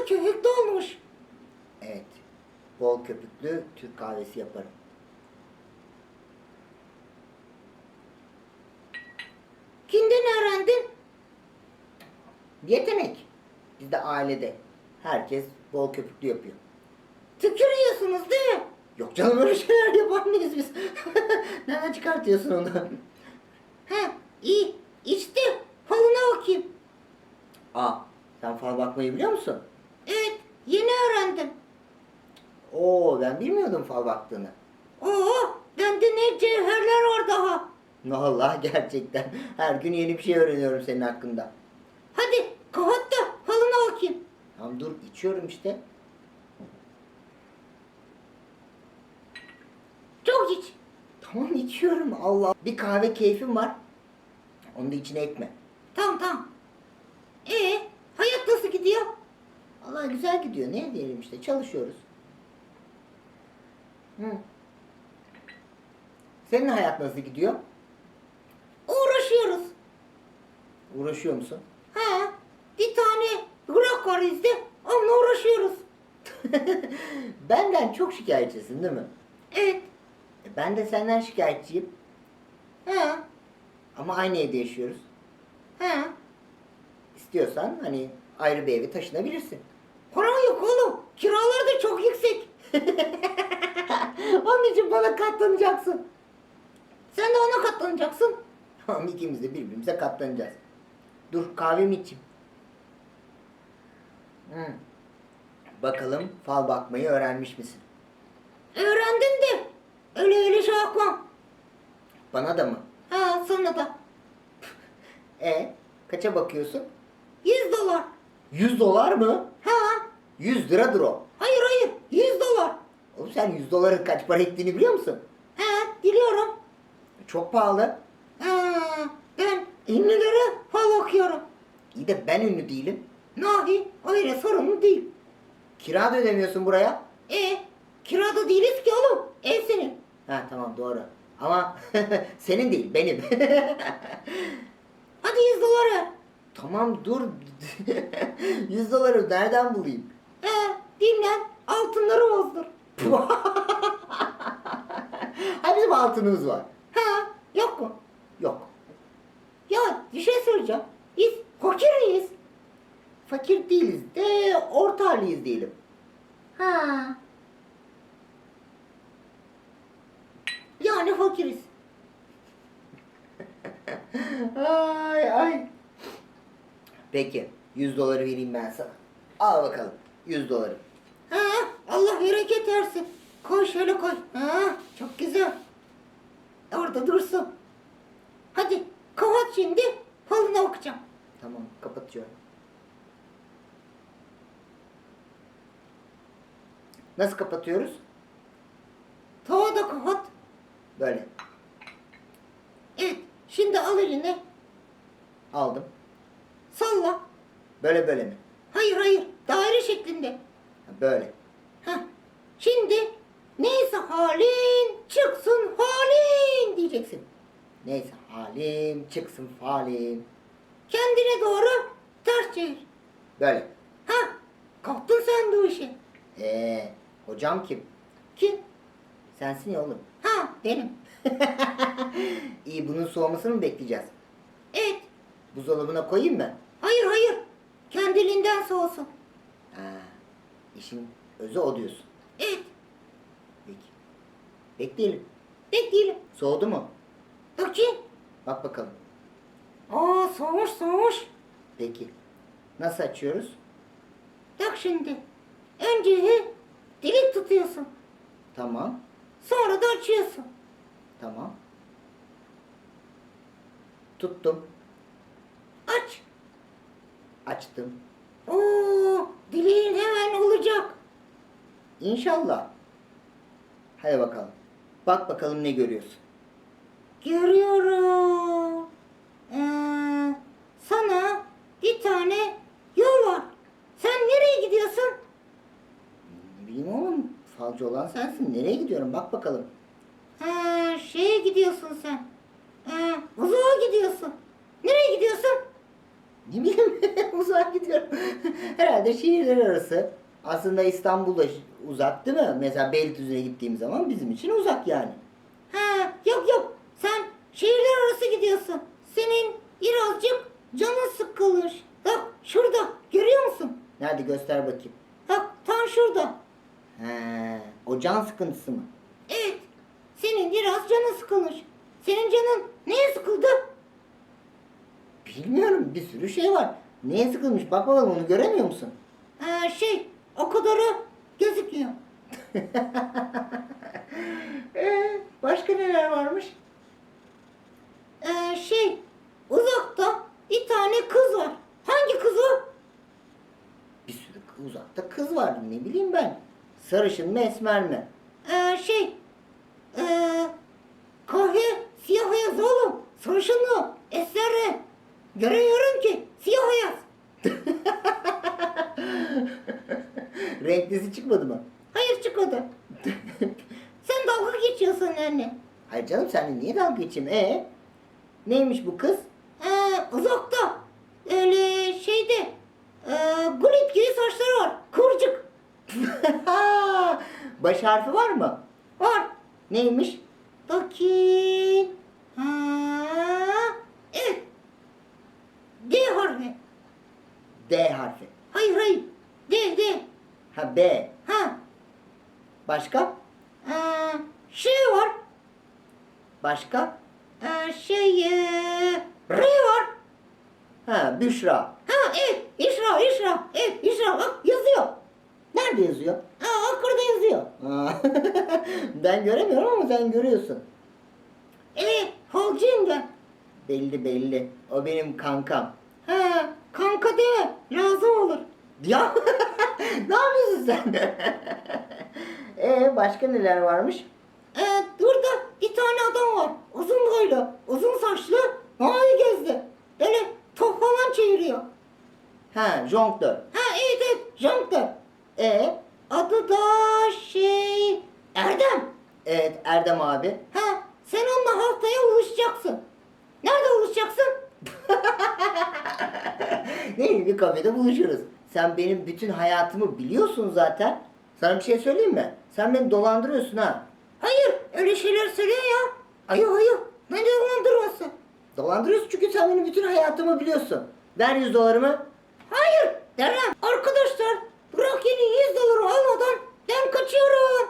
da köpüklü olmuş. Evet. Bol köpüklü Türk kahvesi yaparım. Kimden öğrendin? Yetenek. Bizde ailede. Herkes bol köpüklü yapıyor. Tükürüyorsunuz değil mi? Yok canım öyle şeyler yapar mıyız biz? Nereden çıkartıyorsun onu? He iyi. İşte falına bakayım. Aa, sen fal bakmayı biliyor musun? Yeni öğrendim. Oo, ben bilmiyordum fal baktığını. Oo bende ne cevherler var daha. Vallahi gerçekten. Her gün yeni bir şey öğreniyorum senin hakkında. Hadi kapat da falına bakayım. Tamam dur içiyorum işte. Çok iç. Tamam içiyorum Allah. Bir kahve keyfim var. Onu da içine ekme. Tamam tamam. Ee hayat nasıl gidiyor? Allah güzel gidiyor. Ne diyelim işte çalışıyoruz. Hı. Senin hayat nasıl gidiyor? Uğraşıyoruz. Uğraşıyor musun? Ha bir tane Irak var bizde. Onunla uğraşıyoruz. Benden çok şikayetçisin değil mi? Evet. E, Ben de senden şikayetçiyim. Ha Ama aynı evde yaşıyoruz. ha. İstiyorsan hani ayrı bir eve taşınabilirsin. Yok oğlum. Kiralar da çok yüksek. Onun için bana katlanacaksın. Sen de ona katlanacaksın. Tamam ikimiz de birbirimize katlanacağız. Dur kahvemi içeyim. Hı. Bakalım fal bakmayı öğrenmiş misin? Öğrendin de. Öyle öyle şey yapmam. Bana da mı? Ha sana da. E kaça bakıyorsun? 100 dolar. 100 dolar mı? Ha 100 liradır o. hayır hayır 100 dolar. Oğlum sen 100 doların kaç para ettiğini biliyor musun? Ha biliyorum. Çok pahalı. Ha ben ünlülere fal okuyorum. İyi de ben ünlü değilim. Nahi öyle sorunlu değil. Kira da ödemiyorsun buraya. E kirada değiliz ki oğlum. Ev senin. Ha tamam doğru. Ama senin değil benim. Hadi 100 dolar ver. tamam dur. 100 doları nereden bulayım? E dinlen altınları bozdur. ha bizim altınımız var. Ha yok mu? Yok. Ya bir şey söyleyeceğim. Biz fakir miyiz? Fakir değiliz de orta halliyiz diyelim. Ha. Yani fakiriz. ay ay. Peki 100 doları vereyim ben sana. Al bakalım 100 doları. Ha, Allah bereket versin. Koy şöyle koy. Ha, çok güzel. Orada dursun. Hadi kapat şimdi. Falını okuyacağım. Tamam kapatıyorum. Nasıl kapatıyoruz? Tavada kapat. Böyle Evet. Şimdi al elini. aldım. Salla. Böyle böyle mi? Hayır hayır. Daire şeklinde. Böyle. Heh. Şimdi neyse halin çıksın halin diyeceksin. Neyse halim çıksın falim. Kendine doğru ters çevir. Böyle. Ha, kaptın sen o işi. Ee, hocam kim? Kim? Sensin ya oğlum. Ha, benim. İyi bunun soğumasını mı bekleyeceğiz? Evet. Buzdolabına koyayım mı? Hayır hayır. Kendiliğinden soğusun. Ha, işin özü o diyorsun. Evet. Peki. Bekleyelim. Bekleyelim. Soğudu mu? Bakayım. Bak bakalım. Aa soğumuş soğumuş. Peki. Nasıl açıyoruz? Bak şimdi. Önce dilik tutuyorsun. Tamam. Sonra da açıyorsun. Tamam. Tuttum. Aç. Açtım. Oo, dileğin hemen olacak. İnşallah. Hadi bakalım. Bak bakalım ne görüyorsun. Görüyorum. Ee, sana bir tane yol var. Sen nereye gidiyorsun? Bileyim oğlum. Falcı olan sensin. Nereye gidiyorum? Bak bakalım. Ha, şeye gidiyorsun sen. Ee, uzağa gidiyorsun. Nereye gidiyorsun? Ne bileyim uzağa gidiyorum. Herhalde şehirler arası. Aslında İstanbul'da uzak değil mi? Mesela Beylikdüzü'ne gittiğim zaman bizim için uzak yani. Ha, yok yok. Sen şehirler arası gidiyorsun. Senin birazcık canın sıkılır. Bak şurada. Görüyor musun? Nerede göster bakayım. Bak tam şurada. He, o can sıkıntısı mı? Evet. Senin biraz canın sıkılır. Senin canın neye sıkıldı? Bilmiyorum bir sürü şey var. Neye sıkılmış bak bakalım onu göremiyor musun? Ee, şey o kadarı gözükmüyor. Ee, başka neler varmış? Ee, şey uzakta bir tane kız var. Hangi kız o? Bir sürü uzakta kız var ne bileyim ben. Sarışın mı esmer mi? Ee, şey ee, kahve siyah beyaz oğlum. Sarışın mı? Esmer mi? Göremiyorum ki. Siyah beyaz. Renklisi çıkmadı mı? Hayır çıkmadı. Sen dalga geçiyorsun anne. Hayır canım sen niye dalga geçeyim? Ee, neymiş bu kız? Ee, uzakta. Öyle şeyde. Ee, gulip gibi saçları var. Kıvırcık. Baş harfi var mı? Var. Neymiş? Bakayım. Ha, evet. D harfi. D harfi. Hayır hayır. D D. Ha B. Ha. Başka? Ee, şey var. Başka? Ee, şey ee, R var. Ha Büşra. Ha evet. İşra İşra. Evet İşra bak yazıyor. Nerede yazıyor? Ha yukarıda yazıyor. Aa, ben göremiyorum ama sen görüyorsun. Evet. Ben. Belli belli. O benim kankam. Ha kanka deme. Lazım olur. Ya ne yapıyorsun sen? Ee başka neler varmış? Ee, burada bir tane adam var. Uzun boylu, uzun saçlı, mavi gözlü. Böyle top falan çeviriyor. Ha jonglör. Ha evet evet, jonglör. Ee Adı da şey... Erdem. evet Erdem abi. Ha sen onunla haftaya buluşacaksın. Nerede buluşacaksın? Neyse bir kafede buluşuruz. Sen benim bütün hayatımı biliyorsun zaten. Sana bir şey söyleyeyim mi? Sen beni dolandırıyorsun ha. Hayır öyle şeyler söylüyor ya. Ayo ayo. Ne dolandırması? Dolandırıyorsun çünkü sen benim bütün hayatımı biliyorsun. Ver 100 dolarımı. Hayır demem. Arkadaşlar yeni 100 doları almadan ben kaçıyorum.